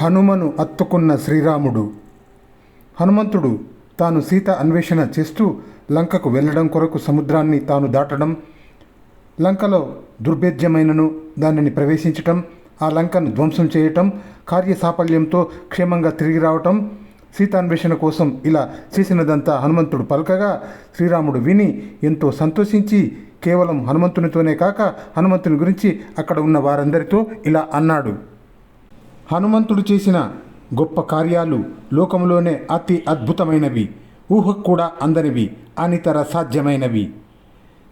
హనుమను అత్తుకున్న శ్రీరాముడు. హనుమంతుడు తాను సీత అన్వేషణ చేస్తూ లంకకు వెళ్ళడం కొరకు సముద్రాన్ని తాను దాటడం లంకలో దుర్భేద్యమైనను దానిని ప్రవేశించటం ఆ లంకను ధ్వంసం చేయటం కార్యసాఫల్యంతో క్షేమంగా తిరిగి రావటం సీతాన్వేషణ కోసం ఇలా చేసినదంతా హనుమంతుడు పలకగా శ్రీరాముడు విని ఎంతో సంతోషించి కేవలం హనుమంతునితోనే కాక హనుమంతుని గురించి అక్కడ ఉన్న వారందరితో ఇలా అన్నాడు. హనుమంతుడు చేసిన గొప్ప కార్యాలు లోకంలోనే అతి అద్భుతమైనవి ఊహకు కూడా అందనివి అనితర సాధ్యమైనవి.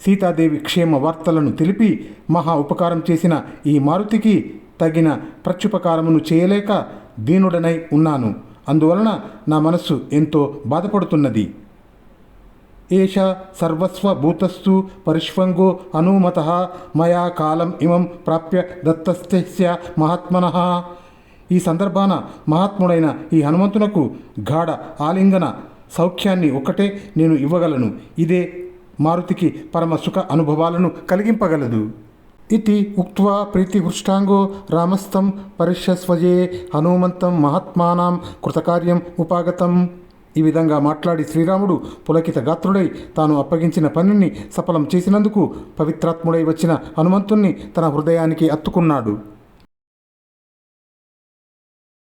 సీతాదేవి క్షేమ వార్తలను తెలిపి మహా ఉపకారం చేసిన ఈ మారుతికి తగిన ప్రత్యుపకారమును చేయలేక దీనుడనై ఉన్నాను. అందువలన నా మనస్సు ఎంతో బాధపడుతున్నది. ఏష సర్వస్వభూతస్థు పరిష్వంగో అనుమత మయా కాలం ఇమం ప్రాప్య దత్తస్థ్య మహాత్మన. ఈ సందర్భాన మహాత్ముడైన ఈ హనుమంతునకు గాఢ ఆలింగన సౌఖ్యాన్ని ఒక్కటే నేను ఇవ్వగలను. ఇదే మారుతికి పరమ సుఖ అనుభవాలను కలిగింపగలదు. ఇది ఉక్త్వా ప్రీతిహృష్టాంగో రామస్థం పరిష్యస్వజే హనుమంతం మహాత్మానాం కృతకార్యం ఉపాగతం. ఈ విధంగా మాట్లాడి శ్రీరాముడు పులకిత గాత్రుడై తాను అప్పగించిన పనిని సఫలం చేసినందుకు పవిత్రాత్ముడై వచ్చిన హనుమంతుణ్ణి తన హృదయానికి అత్తుకున్నాడు.